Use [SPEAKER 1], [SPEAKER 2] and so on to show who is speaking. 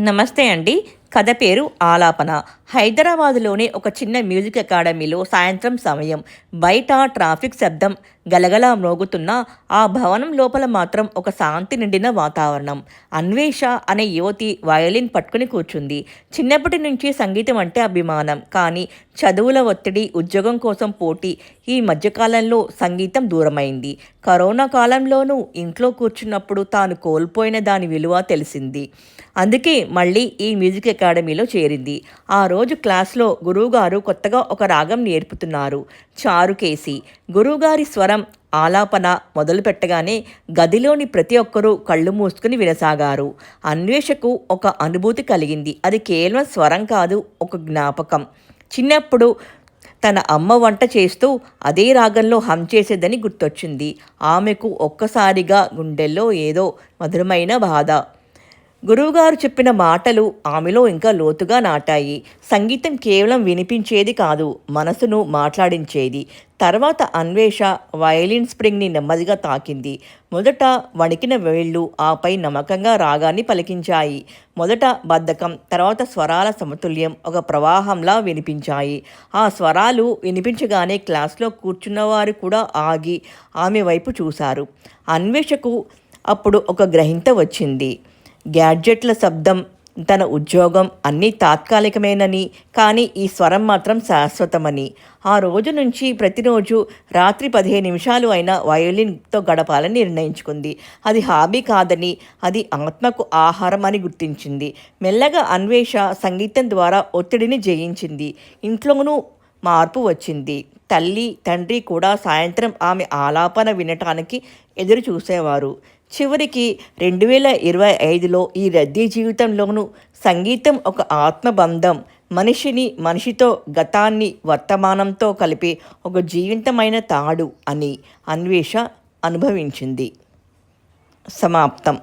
[SPEAKER 1] నమస్తే అండి. కథ పేరు ఆలాపన. హైదరాబాదులోని ఒక చిన్న మ్యూజిక్ అకాడమీలో సాయంత్రం సమయం బయట ట్రాఫిక్ శబ్దం గలగలా మ్రోగుతున్న ఆ భవనం లోపల మాత్రం ఒక శాంతి నిండిన వాతావరణం. అన్వేష అనే యువతి వయలిన్ పట్టుకుని కూర్చుంది. చిన్నప్పటి నుంచి సంగీతం అంటే అభిమానం. కానీ చదువుల ఒత్తిడి ఉద్యోగం కోసం పోటీ ఈ మధ్యకాలంలో సంగీతం దూరమైంది. కరోనా కాలంలోనూ ఇంట్లో కూర్చున్నప్పుడు తాను కోల్పోయిన దాని విలువ తెలిసింది. అందుకే మళ్ళీ ఈ మ్యూజిక్ అకాడమీలో చేరింది. ఆ రోజు క్లాస్లో గురువుగారు కొత్తగా ఒక రాగం నేర్పుతున్నారు. చారుకేసి గురువుగారి స్వరం ఆలాపన మొదలుపెట్టగానే గదిలోని ప్రతి ఒక్కరూ కళ్ళు మూసుకుని వినసాగారు. అన్వేషకు ఒక అనుభూతి కలిగింది. అది కేవలం స్వరం కాదు ఒక జ్ఞాపకం. చిన్నప్పుడు తన అమ్మ వంట చేస్తూ అదే రాగంలో హమ్ చేసేదని గుర్తొచ్చింది. ఆమెకు ఒక్కసారిగా గుండెల్లో ఏదో మధురమైన బాధ. గురువుగారు చెప్పిన మాటలు ఆమెలో ఇంకా లోతుగా నాటాయి. సంగీతం కేవలం వినిపించేది కాదు మనసును మాట్లాడించేది. తర్వాత అన్వేష వయలిన్ స్ప్రింగ్ని నెమ్మదిగా తాకింది. మొదట వణికిన వేళ్ళు ఆపై నమ్మకంగా రాగాన్ని పలికించాయి. మొదట బద్ధకం తర్వాత స్వరాల సమతుల్యం ఒక ప్రవాహంలా వినిపించాయి. ఆ స్వరాలు వినిపించగానే క్లాస్లో కూర్చున్నవారు కూడా ఆగి ఆమె వైపు చూశారు. అన్వేషకు అప్పుడు ఒక గ్రహింత వచ్చింది. గ్యాడ్జెట్ల శబ్దం తన ఉద్యోగం అన్నీ తాత్కాలికమేనని కానీ ఈ స్వరం మాత్రం శాశ్వతమని. ఆ రోజు నుంచి ప్రతిరోజు రాత్రి పదిహేను నిమిషాలు అయినా వయోలిన్తో గడపాలని నిర్ణయించుకుంది. అది హాబీ కాదని అది ఆత్మకు ఆహారం అని గుర్తించింది. మెల్లగా అన్వేష సంగీతం ద్వారా ఒత్తిడిని జయించింది. ఇంట్లోనూ మార్పు వచ్చింది. తల్లి తండ్రి కూడా సాయంత్రం ఆమె ఆలాపన వినటానికి ఎదురు చూసేవారు. చివరికి రెండు వేల ఇరవై ఐదులో ఈ రద్దీ జీవితంలోనూ సంగీతం ఒక ఆత్మబంధం. మనిషిని మనిషితో గతాన్ని వర్తమానంతో కలిపే ఒక జీవితమైన తాడు అని అన్వేష అనుభవించింది. సమాప్తం.